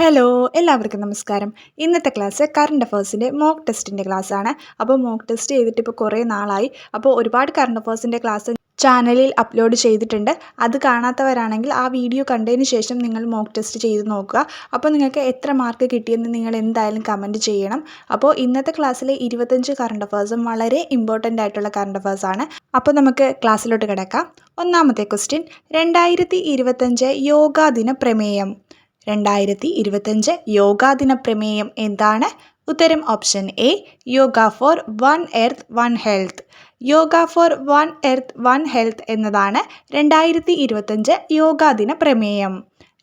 Hello എല്ലാവർക്കും നമസ്കാരം. ഇന്നത്തെ ക്ലാസ് കറണ്ട് അഫേഴ്സിന്റെ മോക്ക് ടെസ്റ്റിന്റെ ആണ്. അപ്പോൾ മോക്ക് ടെസ്റ്റ് ചെയ്തിട്ട് ഇപ്പോൾ കുറേ നാളായി. അപ്പോൾ ഒരുപാട് കറണ്ട് അഫേഴ്സിന്റെ ക്ലാസ് ചാനലിൽ അപ്ലോഡ് ചെയ്തിട്ടുണ്ട്. അത് കാണാത്തവരാണെങ്കിൽ ആ വീഡിയോ കണ്ടതിന് ശേഷം നിങ്ങൾ മോക്ക് ടെസ്റ്റ് ചെയ്ത് നോക്കുക. അപ്പോൾ നിങ്ങൾക്ക് എത്ര മാർക്ക് കിട്ടിയെന്ന് നിങ്ങൾ എന്തായാലും കമന്റ് ചെയ്യണം. അപ്പോൾ ഇന്നത്തെ ക്ലാസ്സിലെ ഇരുപത്തഞ്ച് കറണ്ട് അഫേഴ്സും വളരെ ഇമ്പോർട്ടന്റ് ആയിട്ടുള്ള കറണ്ട് അഫേഴ്സാണ് അപ്പോൾ നമുക്ക് ക്ലാസ്സിലോട്ട് കിടക്കാം. ഒന്നാമത്തെ ക്വസ്റ്റ്യൻ രണ്ടായിരത്തി യോഗാ ദിന പ്രമേയം. രണ്ടായിരത്തി ഇരുപത്തഞ്ച് യോഗാ ദിന പ്രമേയം എന്താണ്? ഉത്തരം option A yoga for one earth one health. Yoga for one earth one health എന്നതാണ് രണ്ടായിരത്തി ഇരുപത്തഞ്ച് യോഗാ ദിന പ്രമേയം.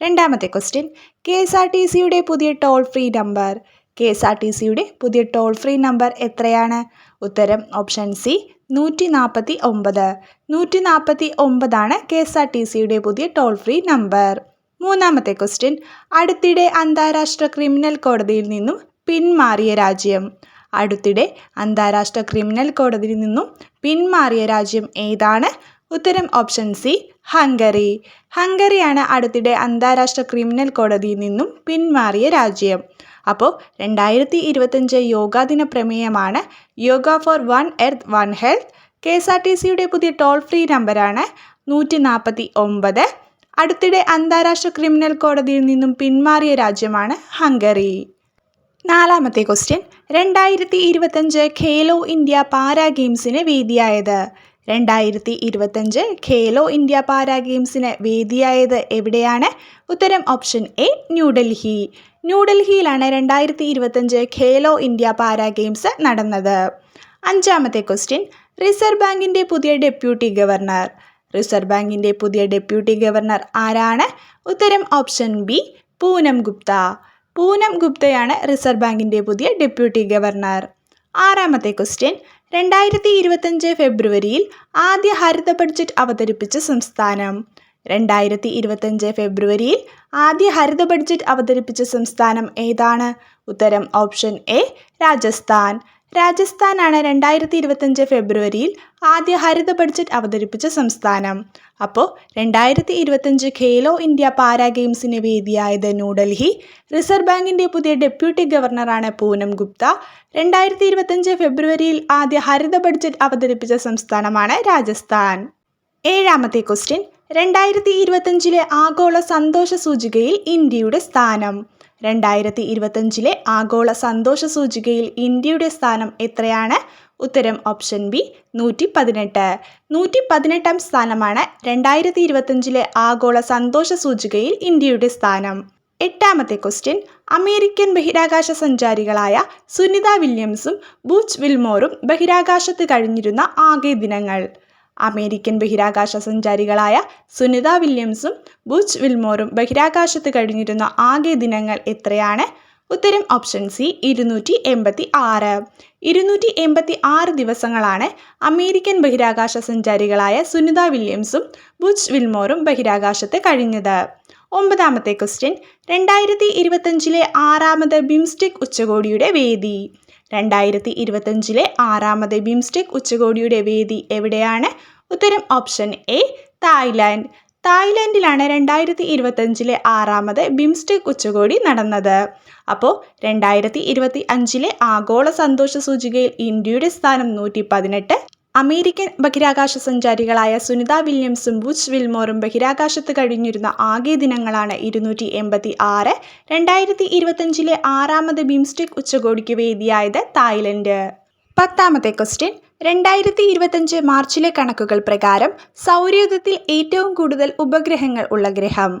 രണ്ടാമത്തെ question K S R T സിയുടെ പുതിയ toll free number. K S R T സിയുടെ പുതിയ ടോൾ ഫ്രീ നമ്പർ എത്രയാണ്? ഉത്തരം ഓപ്ഷൻ സി നൂറ്റി നാൽപ്പത്തി ഒമ്പത് നൂറ്റി നാൽപ്പത്തി ഒമ്പതാണ് കെ എസ് ആർ ടി സിയുടെ പുതിയ ടോൾ ഫ്രീ നമ്പർ. മൂന്നാമത്തെ ക്വസ്റ്റ്യൻ. അടുത്തിടെ അന്താരാഷ്ട്ര ക്രിമിനൽ കോടതിയിൽ നിന്നും പിന്മാറിയ രാജ്യം. അടുത്തിടെ അന്താരാഷ്ട്ര ക്രിമിനൽ കോടതിയിൽ നിന്നും പിന്മാറിയ രാജ്യം ഏതാണ്? ഉത്തരം ഓപ്ഷൻ സി ഹംഗറി. ഹംഗറിയാണ് അടുത്തിടെ അന്താരാഷ്ട്ര ക്രിമിനൽ കോടതിയിൽ നിന്നും പിന്മാറിയ രാജ്യം. അപ്പോൾ രണ്ടായിരത്തി ഇരുപത്തഞ്ച് യോഗാ ദിന പ്രമേയമാണ് yoga for one earth one health. K S R T സിയുടെ പുതിയ ടോൾ ഫ്രീ നമ്പറാണ് നൂറ്റി നാൽപ്പത്തി ഒമ്പത് അടുത്തിടെ അന്താരാഷ്ട്ര ക്രിമിനൽ കോടതിയിൽ നിന്നും പിന്മാറിയ രാജ്യമാണ് ഹംഗറി. നാലാമത്തെ ക്വസ്റ്റ്യൻ രണ്ടായിരത്തി ഇരുപത്തഞ്ച് ഖേലോ ഇന്ത്യ പാരാ ഗെയിംസിന് വേദിയായത്. രണ്ടായിരത്തി ഇരുപത്തഞ്ച് ഖേലോ ഇന്ത്യ പാരാ ഗെയിംസിന് വേദിയായത് എവിടെയാണ്? ഉത്തരം ഓപ്ഷൻ എ ന്യൂഡൽഹി. ന്യൂഡൽഹിയിലാണ് രണ്ടായിരത്തി ഇരുപത്തഞ്ച് ഖേലോ ഇന്ത്യ പാരാ ഗെയിംസ് നടന്നത്. അഞ്ചാമത്തെ ക്വസ്റ്റ്യൻ റിസർവ് ബാങ്കിന്റെ പുതിയ ഡെപ്യൂട്ടി ഗവർണർ. റിസർവ് ബാങ്കിന്റെ പുതിയ ഡെപ്യൂട്ടി ഗവർണർ ആരാണ്? ഉത്തരം ഓപ്ഷൻ ബി പൂനം ഗുപ്ത. പൂനം ഗുപ്തയാണ് റിസർവ് ബാങ്കിന്റെ പുതിയ ഡെപ്യൂട്ടി ഗവർണർ. ആറാമത്തെ ക്വസ്റ്റ്യൻ രണ്ടായിരത്തി ഇരുപത്തഞ്ച് ഫെബ്രുവരിയിൽ ആദ്യ ഹരിത ബഡ്ജറ്റ് അവതരിപ്പിച്ച സംസ്ഥാനം. രണ്ടായിരത്തി ഇരുപത്തഞ്ച് ഫെബ്രുവരിയിൽ ആദ്യ ഹരിത ബഡ്ജറ്റ് അവതരിപ്പിച്ച സംസ്ഥാനം ഏതാണ്? ഉത്തരം ഓപ്ഷൻ എ രാജസ്ഥാൻ. രാജസ്ഥാനാണ് രണ്ടായിരത്തി ഇരുപത്തഞ്ച് ഫെബ്രുവരിയിൽ ആദ്യ ഹരിത ബഡ്ജറ്റ് അവതരിപ്പിച്ച സംസ്ഥാനം. അപ്പോൾ രണ്ടായിരത്തി ഇരുപത്തഞ്ച് ഖേലോ ഇന്ത്യ പാരാ ഗെയിംസിന് വേദിയായത് ന്യൂഡൽഹി റിസർവ് ബാങ്കിന്റെ പുതിയ ഡെപ്യൂട്ടി ഗവർണറാണ് പൂനം ഗുപ്ത രണ്ടായിരത്തി ഇരുപത്തഞ്ച് ഫെബ്രുവരിയിൽ ആദ്യ ഹരിത ബഡ്ജറ്റ് അവതരിപ്പിച്ച സംസ്ഥാനമാണ് രാജസ്ഥാൻ. ഏഴാമത്തെ ക്വസ്റ്റ്യൻ രണ്ടായിരത്തി ഇരുപത്തഞ്ചിലെ ആഗോള സന്തോഷ സൂചികയിൽ ഇന്ത്യയുടെ സ്ഥാനം. രണ്ടായിരത്തി ഇരുപത്തഞ്ചിലെ ആഗോള സന്തോഷ സൂചികയിൽ ഇന്ത്യയുടെ സ്ഥാനം എത്രയാണ്? ഉത്തരം ഓപ്ഷൻ ബി നൂറ്റി പതിനെട്ട് നൂറ്റി പതിനെട്ടാം സ്ഥാനമാണ് രണ്ടായിരത്തി ഇരുപത്തഞ്ചിലെ ആഗോള സന്തോഷ സൂചികയിൽ ഇന്ത്യയുടെ സ്ഥാനം. എട്ടാമത്തെ ക്വസ്റ്റ്യൻ അമേരിക്കൻ ബഹിരാകാശ സഞ്ചാരികളായ സുനിത വില്യംസും ബൂച്ച് വിൽമോറും ബഹിരാകാശത്ത് കഴിഞ്ഞിരുന്ന ആകെ ദിനങ്ങൾ. അമേരിക്കൻ ബഹിരാകാശ സഞ്ചാരികളായ സുനിത വില്യംസും ബുച്ച് വിൽമോറും ബഹിരാകാശത്ത് കഴിഞ്ഞിരുന്ന ആകെ ദിനങ്ങൾ എത്രയാണ്? ഉത്തരം ഓപ്ഷൻ സി ഇരുന്നൂറ്റി എൺപത്തി ആറ് ഇരുന്നൂറ്റി എൺപത്തി ആറ് ദിവസങ്ങളാണ് അമേരിക്കൻ ബഹിരാകാശ സഞ്ചാരികളായ സുനിത വില്യംസും ബുച്ച് വിൽമോറും ബഹിരാകാശത്ത് കഴിഞ്ഞത്. ഒമ്പതാമത്തെ ക്വസ്റ്റ്യൻ രണ്ടായിരത്തി ഇരുപത്തഞ്ചിലെ ആറാമത് ബിംസ്റ്റെക് ഉച്ചകോടിയുടെ വേദി. രണ്ടായിരത്തി ഇരുപത്തഞ്ചിലെ ആറാമത് ബിംസ്റ്റെക് ഉച്ചകോടിയുടെ വേദി എവിടെയാണ്? ഉത്തരം ഓപ്ഷൻ എ തായ്ലാൻഡ്. തായ്ലാൻഡിലാണ് രണ്ടായിരത്തി ഇരുപത്തഞ്ചിലെ ആറാമത് ബിംസ്റ്റെക് ഉച്ചകോടി നടന്നത്. അപ്പോൾ രണ്ടായിരത്തി ഇരുപത്തി അഞ്ചിലെ ആഗോള സന്തോഷ സൂചികയിൽ ഇന്ത്യയുടെ സ്ഥാനം നൂറ്റി പതിനെട്ട് അമേരിക്കൻ ബഹിരാകാശ സഞ്ചാരികളായ സുനിത വില്യംസും ബുച്ച് വിൽമോറും ബഹിരാകാശത്ത് കഴിഞ്ഞിരുന്ന ആകെ ദിനങ്ങളാണ് ഇരുന്നൂറ്റി എൺപത്തി ആറ് രണ്ടായിരത്തി ഇരുപത്തഞ്ചിലെ ആറാമത് ബിംസ്റ്റെക് ഉച്ചകോടിക്ക് വേദിയായത് തായ്ലൻഡ്. പത്താമത്തെ ക്വസ്റ്റ്യൻ രണ്ടായിരത്തി ഇരുപത്തഞ്ച് മാർച്ചിലെ കണക്കുകൾ പ്രകാരം സൗരയൂഥത്തിൽ ഏറ്റവും കൂടുതൽ ഉപഗ്രഹങ്ങൾ ഉള്ള ഗ്രഹം.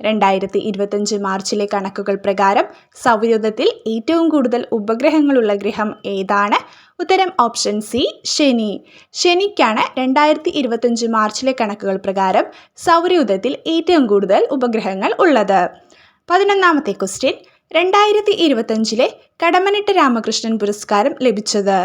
രണ്ടായിരത്തി ഇരുപത്തഞ്ച് മാർച്ചിലെ കണക്കുകൾ പ്രകാരം സൗരയൂഥത്തിൽ ഏറ്റവും കൂടുതൽ ഉപഗ്രഹങ്ങളുള്ള ഗ്രഹം ഏതാണ്? ഉത്തരം ഓപ്ഷൻ സി ശനി. ശനിക്കാണ് രണ്ടായിരത്തി ഇരുപത്തഞ്ച് മാർച്ചിലെ കണക്കുകൾ പ്രകാരം സൗരയൂഥത്തിൽ ഏറ്റവും കൂടുതൽ ഉപഗ്രഹങ്ങൾ ഉള്ളത്. പതിനൊന്നാമത്തെ ക്വസ്റ്റ്യൻ രണ്ടായിരത്തി ഇരുപത്തഞ്ചിലെ കടമനിട്ട് രാമകൃഷ്ണൻ പുരസ്കാരം ലഭിച്ചത്.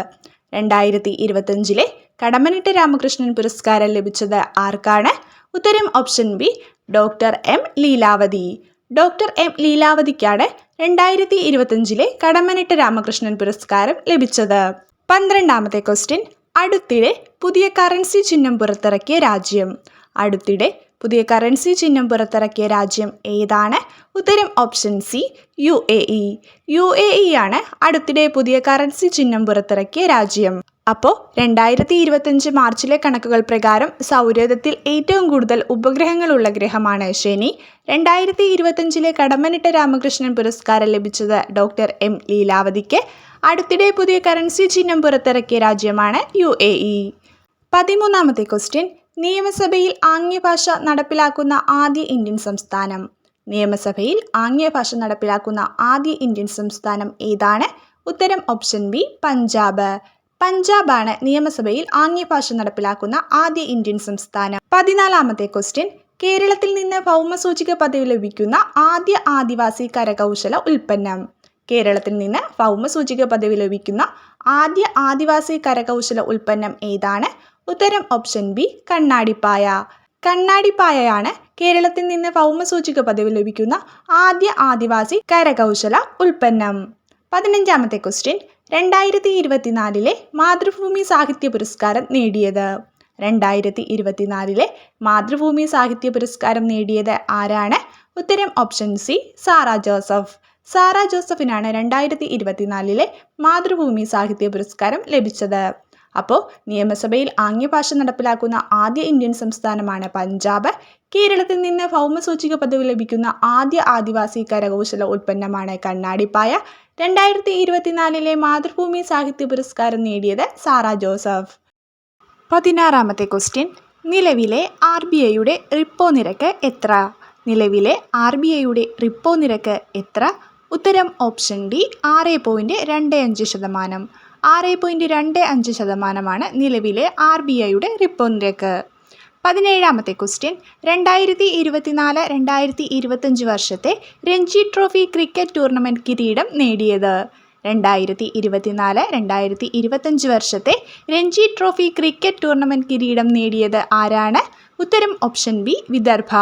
രണ്ടായിരത്തി ഇരുപത്തഞ്ചിലെ കടമനിട്ട് രാമകൃഷ്ണൻ പുരസ്കാരം ലഭിച്ചത് ആർക്കാണ്? ഉത്തരം option B doctor M Leelavathi. Doctor M ലീലാവതിക്കാണ് രണ്ടായിരത്തി ഇരുപത്തഞ്ചിലെ കടമനിട്ട് രാമകൃഷ്ണൻ പുരസ്കാരം ലഭിച്ചത്. പന്ത്രണ്ടാമത്തെ ക്വസ്റ്റ്യൻ അടുത്തിടെ പുതിയ കറൻസി ചിഹ്നം പുറത്തിറക്കിയ രാജ്യം. അടുത്തിടെ പുതിയ കറൻസി ചിഹ്നം പുറത്തിറക്കിയ രാജ്യം ഏതാണ്? ഉത്തരം option C U A E U A E ആണ് അടുത്തിടെ പുതിയ കറൻസി ചിഹ്നം പുറത്തിറക്കിയ രാജ്യം. അപ്പോൾ രണ്ടായിരത്തി ഇരുപത്തഞ്ച് മാർച്ചിലെ കണക്കുകൾ പ്രകാരം സൗരയൂഥത്തിൽ ഏറ്റവും കൂടുതൽ ഉപഗ്രഹങ്ങളുള്ള ഗ്രഹമാണ് ശനി. രണ്ടായിരത്തി ഇരുപത്തഞ്ചിലെ കടമ്മനിട്ട രാമകൃഷ്ണൻ പുരസ്കാരം ലഭിച്ചത് ഡോക്ടർ എം ലീലാവതിക്ക്. അടുത്തിടെ പുതിയ കറൻസി ചിഹ്നം പുറത്തിറക്കിയ രാജ്യമാണ് യു എ ഇ പതിമൂന്നാമത്തെ ക്വസ്റ്റ്യൻ നിയമസഭയിൽ ആംഗ്യഭാഷ നടപ്പിലാക്കുന്ന ആദ്യ ഇന്ത്യൻ സംസ്ഥാനം. നിയമസഭയിൽ ആംഗ്യഭാഷ നടപ്പിലാക്കുന്ന ആദ്യ ഇന്ത്യൻ സംസ്ഥാനം ഏതാണ്? ഉത്തരം ഓപ്ഷൻ ബി പഞ്ചാബ്. പഞ്ചാബാണ് നിയമസഭയിൽ ആംഗ്യഭാഷ നടപ്പിലാക്കുന്ന ആദ്യ ഇന്ത്യൻ സംസ്ഥാനം. പതിനാലാമത്തെ ക്വസ്റ്റ്യൻ. കേരളത്തിൽ നിന്ന് ഭൗമസൂചിക പദവി ലഭിക്കുന്ന ആദ്യ ആദിവാസി കരകൗശല ഉൽപ്പന്നം. കേരളത്തിൽ നിന്ന് ഭൗമസൂചിക പദവി ലഭിക്കുന്ന ആദ്യ ആദിവാസി കരകൗശല ഉൽപ്പന്നം ഏതാണ്? ഉത്തരം ഓപ്ഷൻ ബി കണ്ണാടിപ്പായ. കണ്ണാടിപ്പായയാണ് കേരളത്തിൽ നിന്ന് ഭൗമസൂചിക പദവി ലഭിക്കുന്ന ആദ്യ ആദിവാസി കരകൗശല ഉൽപ്പന്നം. പതിനഞ്ചാമത്തെ ക്വസ്റ്റ്യൻ രണ്ടായിരത്തി ഇരുപത്തിനാലിലെ മാതൃഭൂമി സാഹിത്യ പുരസ്കാരം നേടിയത്. രണ്ടായിരത്തി ഇരുപത്തിനാലിലെ മാതൃഭൂമി സാഹിത്യ പുരസ്കാരം നേടിയത് ആരാണ്? ഉത്തരം ഓപ്ഷൻ സി സാറ ജോസഫ്. സാറ ജോസഫിനാണ് രണ്ടായിരത്തി ഇരുപത്തിനാലിലെ മാതൃഭൂമി സാഹിത്യ പുരസ്കാരം ലഭിച്ചത്. അപ്പോൾ നിയമസഭയിൽ ആംഗ്യഭാഷ നടപ്പിലാക്കുന്ന ആദ്യ ഇന്ത്യൻ സംസ്ഥാനമാണ് പഞ്ചാബ്. കേരളത്തിൽ നിന്ന് ഭൗമസൂചിക പദവി ലഭിക്കുന്ന ആദ്യ ആദിവാസി കരകൗശല ഉൽപ്പന്നമാണ് കണ്ണാടിപ്പായ. രണ്ടായിരത്തി ഇരുപത്തിനാലിലെ മാതൃഭൂമി സാഹിത്യ പുരസ്കാരം നേടിയത് സാറ ജോസഫ്. പതിനാറാമത്തെ ക്വസ്റ്റ്യൻ. നിലവിലെ ആർ ബി ഐയുടെ റിപ്പോ നിരക്ക് എത്ര? നിലവിലെ ആർ ബി ഐയുടെ റിപ്പോ നിരക്ക് എത്ര? ഉത്തരം ഓപ്ഷൻ ഡി ആറ് പോയിന്റ് രണ്ട് അഞ്ച് ശതമാനം. ആറ് പോയിന്റ് രണ്ട് അഞ്ച് ശതമാനമാണ് നിലവിലെ ആർ ബി ഐയുടെ റിപ്പോ നിരക്ക് പതിനേഴാമത്തെ ക്വസ്റ്റ്യൻ രണ്ടായിരത്തി ഇരുപത്തിനാല് രണ്ടായിരത്തി ഇരുപത്തഞ്ച് വർഷത്തെ രഞ്ജി ട്രോഫി ക്രിക്കറ്റ് ടൂർണമെന്റ് കിരീടം നേടിയത്. രണ്ടായിരത്തി ഇരുപത്തിനാല് രണ്ടായിരത്തി ഇരുപത്തഞ്ച് വർഷത്തെ രഞ്ജി ട്രോഫി ക്രിക്കറ്റ് ടൂർണമെന്റ് കിരീടം നേടിയത് ആരാണ്? ഉത്തരം ഓപ്ഷൻ ബി വിദർഭ.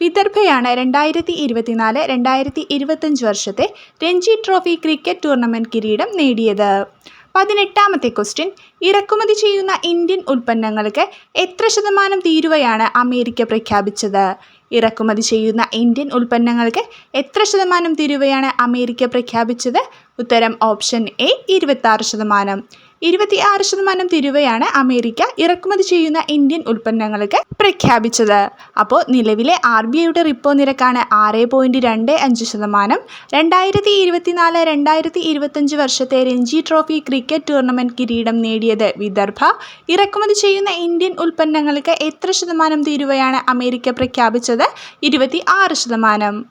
വിദർഭയാണ് രണ്ടായിരത്തി ഇരുപത്തിനാല് രണ്ടായിരത്തി ഇരുപത്തഞ്ച് വർഷത്തെ രഞ്ജി ട്രോഫി ക്രിക്കറ്റ് ടൂർണമെന്റ് കിരീടം നേടിയത്. പതിനെട്ടാമത്തെ ക്വസ്റ്റ്യൻ. ഇറക്കുമതി ചെയ്യുന്ന ഇന്ത്യൻ ഉൽപ്പന്നങ്ങൾക്ക് എത്ര ശതമാനം തീരുവയാണ് അമേരിക്ക പ്രഖ്യാപിച്ചത്? ഇറക്കുമതി ചെയ്യുന്ന ഇന്ത്യൻ ഉൽപ്പന്നങ്ങൾക്ക് എത്ര ശതമാനം തീരുവയാണ് അമേരിക്ക പ്രഖ്യാപിച്ചത്? ഉത്തരം ഓപ്ഷൻ എ ഇരുപത്താറ് ശതമാനം. ഇരുപത്തി ആറ് ശതമാനം തിരുവയാണ് അമേരിക്ക ഇറക്കുമതി ചെയ്യുന്ന ഇന്ത്യൻ ഉൽപ്പന്നങ്ങൾക്ക് പ്രഖ്യാപിച്ചത്. അപ്പോൾ നിലവിലെ ആർ ബി ഐയുടെ റിപ്പോ നിരക്കാണ് ആറ് പോയിന്റ് രണ്ട് അഞ്ച് ശതമാനം. രണ്ടായിരത്തി ഇരുപത്തിനാല് രണ്ടായിരത്തി ഇരുപത്തഞ്ച് വർഷത്തെ രഞ്ജി ട്രോഫി ക്രിക്കറ്റ് ടൂർണമെന്റ് കിരീടം നേടിയത് വിദർഭ. ഇറക്കുമതി ചെയ്യുന്ന ഇന്ത്യൻ ഉൽപ്പന്നങ്ങൾക്ക് എത്ര ശതമാനം തീരുവയാണ് അമേരിക്ക പ്രഖ്യാപിച്ചത്? ഇരുപത്തി ആറ് ശതമാനം.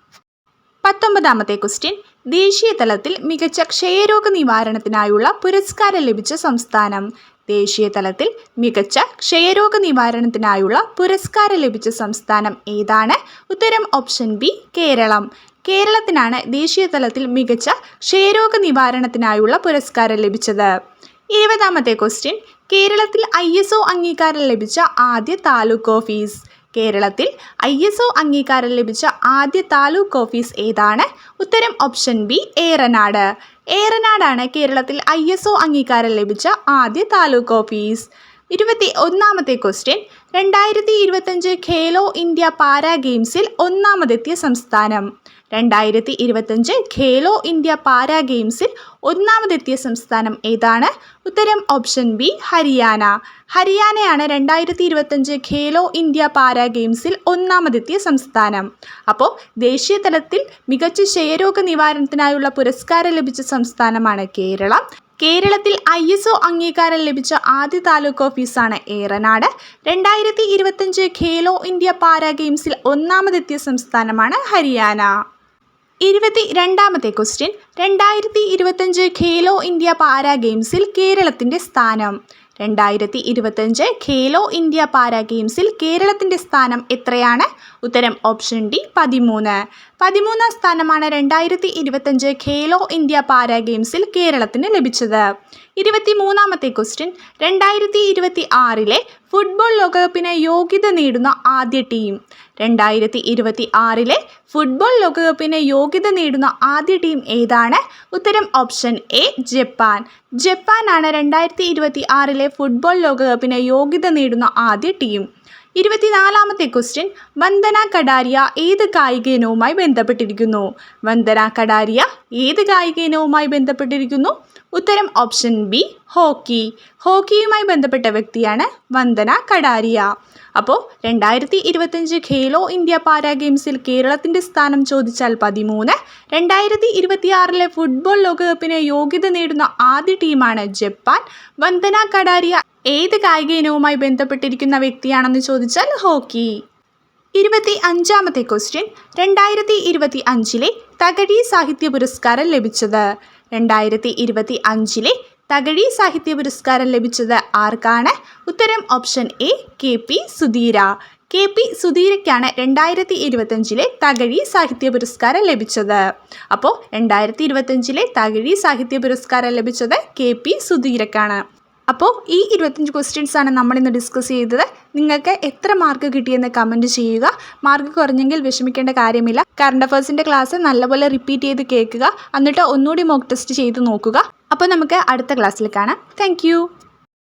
പത്തൊമ്പതാമത്തെ ക്വസ്റ്റ്യൻ ദേശീയ തലത്തിൽ മികച്ച ക്ഷയരോഗ നിവാരണത്തിനായുള്ള പുരസ്കാരം ലഭിച്ച സംസ്ഥാനം. ദേശീയ തലത്തിൽ മികച്ച ക്ഷയരോഗ നിവാരണത്തിനായുള്ള പുരസ്കാരം ലഭിച്ച സംസ്ഥാനം ഏതാണ്? ഉത്തരം ഓപ്ഷൻ ബി കേരളം. കേരളത്തിനാണ് ദേശീയ തലത്തിൽ മികച്ച ക്ഷയരോഗ നിവാരണത്തിനായുള്ള പുരസ്കാരം ലഭിച്ചത്. ഇരുപതാമത്തെ ക്വസ്റ്റ്യൻ കേരളത്തിൽ ഐ എസ് ഒ അംഗീകാരം ലഭിച്ച ആദ്യ താലൂക്ക് ഓഫീസ്. കേരളത്തിൽ ഐ എസ് ഒ അംഗീകാരം ലഭിച്ച ആദ്യ താലൂക്ക് ഓഫീസ് ഏതാണ്? ഉത്തരം ഓപ്ഷൻ ബി ഏറനാട്. ഏറനാടാണ് കേരളത്തിൽ ഐ എസ് ഒ അംഗീകാരം ലഭിച്ച ആദ്യ താലൂക്ക് ഓഫീസ്. ഇരുപത്തി ഒന്നാമത്തെ ക്വസ്റ്റ്യൻ രണ്ടായിരത്തി ഇരുപത്തഞ്ച് ഖേലോ ഇന്ത്യ പാരാ ഗെയിംസിൽ ഒന്നാമതെത്തിയ സംസ്ഥാനം. രണ്ടായിരത്തി ഇരുപത്തഞ്ച് ഖേലോ ഇന്ത്യ പാരാ ഗെയിംസിൽ ഒന്നാമതെത്തിയ സംസ്ഥാനം ഏതാണ്? ഉത്തരം ഓപ്ഷൻ ബി ഹരിയാന. ഹരിയാനയാണ് രണ്ടായിരത്തി ഇരുപത്തഞ്ച് ഖേലോ ഇന്ത്യ പാരാ ഗെയിംസിൽ ഒന്നാമതെത്തിയ സംസ്ഥാനം. അപ്പോൾ ദേശീയ തലത്തിൽ മികച്ച ക്ഷയരോഗ നിവാരണത്തിനായുള്ള പുരസ്കാരം ലഭിച്ച സംസ്ഥാനമാണ് കേരളം. കേരളത്തിൽ ഐ എസ് ഒ അംഗീകാരം ലഭിച്ച ആദ്യ താലൂക്ക് ഓഫീസാണ് ഏറനാട്. രണ്ടായിരത്തി ഇരുപത്തഞ്ച് ഖേലോ ഇന്ത്യ പാരാ ഗെയിംസിൽ ഒന്നാമതെത്തിയ സംസ്ഥാനമാണ് ഹരിയാന. ഇരുപത്തി രണ്ടാമത്തെ ക്വസ്റ്റ്യൻ രണ്ടായിരത്തി ഇരുപത്തഞ്ച് ഖേലോ ഇന്ത്യ പാരാ ഗെയിംസിൽ കേരളത്തിന്റെ സ്ഥാനം. രണ്ടായിരത്തി ഇരുപത്തഞ്ച് ഖേലോ ഇന്ത്യ പാരാ ഗെയിംസിൽ കേരളത്തിന്റെ സ്ഥാനം എത്രയാണ്? ഉത്തരം ഓപ്ഷൻ ഡി പതിമൂന്ന്. പതിമൂന്നാം സ്ഥാനമാണ് രണ്ടായിരത്തി ഇരുപത്തഞ്ച് ഖേലോ ഇന്ത്യ പാരാ ഗെയിംസിൽ കേരളത്തിന് ലഭിച്ചത്. ഇരുപത്തി മൂന്നാമത്തെ ക്വസ്റ്റ്യൻ രണ്ടായിരത്തി ഇരുപത്തി ആറിലെ ഫുട്ബോൾ ലോകകപ്പിന് യോഗ്യത നേടുന്ന ആദ്യ ടീം. രണ്ടായിരത്തി ഇരുപത്തി ആറിലെ ഫുട്ബോൾ ലോകകപ്പിന് യോഗ്യത നേടുന്ന ആദ്യ ടീം ഏതാണ്? ഉത്തരം ഓപ്ഷൻ എ ജപ്പാൻ. ജപ്പാനാണ് രണ്ടായിരത്തി ഇരുപത്തി ആറിലെ ഫുട്ബോൾ ലോകകപ്പിന് യോഗ്യത നേടുന്ന ആദ്യ ടീം. ഇരുപത്തിനാലാമത്തെ ക്വസ്റ്റ്യൻ വന്ദന കടാരിയ ഏത് കായിക ഇനവുമായി ബന്ധപ്പെട്ടിരിക്കുന്നു? വന്ദന കടാരിയ ഏത് കായിക ഇനവുമായി ബന്ധപ്പെട്ടിരിക്കുന്നു? ഉത്തരം ഓപ്ഷൻ ബി ഹോക്കി. ഹോക്കിയുമായി ബന്ധപ്പെട്ട വ്യക്തിയാണ് വന്ദന കടാരിയ. അപ്പോൾ രണ്ടായിരത്തി ഇരുപത്തഞ്ച് ഖേലോ ഇന്ത്യ പാരാ ഗെയിംസിൽ കേരളത്തിന്റെ സ്ഥാനം ചോദിച്ചാൽ പതിമൂന്ന്. രണ്ടായിരത്തി ഇരുപത്തിയാറിലെ ഫുട്ബോൾ ലോകകപ്പിന് യോഗ്യത നേടുന്ന ആദ്യ ടീമാണ് ജപ്പാൻ. വന്ദന കടാരിയ ഏത് കായിക ഇനവുമായി ബന്ധപ്പെട്ടിരിക്കുന്ന വ്യക്തിയാണെന്ന് ചോദിച്ചാൽ ഹോക്കി. ഇരുപത്തി അഞ്ചാമത്തെ ക്വസ്റ്റ്യൻ രണ്ടായിരത്തി ഇരുപത്തി അഞ്ചിലെ തകഴി സാഹിത്യ പുരസ്കാരം ലഭിച്ചത്. രണ്ടായിരത്തി ഇരുപത്തി അഞ്ചിലെ തകഴി സാഹിത്യ പുരസ്കാരം ലഭിച്ചത് ആർക്കാണ്? ഉത്തരം option A K P Sudheera. K P സുധീരയ്ക്കാണ് രണ്ടായിരത്തി ഇരുപത്തഞ്ചിലെ തകഴി സാഹിത്യ പുരസ്കാരം ലഭിച്ചത്. അപ്പോൾ രണ്ടായിരത്തി ഇരുപത്തഞ്ചിലെ തകഴി സാഹിത്യ പുരസ്കാരം ലഭിച്ചത് കെ പി സുധീരക്കാണ് അപ്പോൾ ഈ ഇരുപത്തഞ്ച് ക്വസ്റ്റ്യൻസാണ് നമ്മളിന്ന് ഡിസ്കസ് ചെയ്തത്. നിങ്ങൾക്ക് എത്ര മാർക്ക് കിട്ടിയെന്ന് കമന്റ് ചെയ്യുക. മാർക്ക് കുറഞ്ഞെങ്കിൽ വിഷമിക്കേണ്ട കാര്യമില്ല. കറണ്ട് അഫേഴ്സിന്റെ ക്ലാസ് നല്ലപോലെ റിപ്പീറ്റ് ചെയ്ത് കേൾക്കുക. എന്നിട്ട് ഒന്നുകൂടി മോക്ക് ടെസ്റ്റ് ചെയ്ത് നോക്കുക. അപ്പോൾ നമുക്ക് അടുത്ത ക്ലാസ്സിൽ കാണാം. താങ്ക്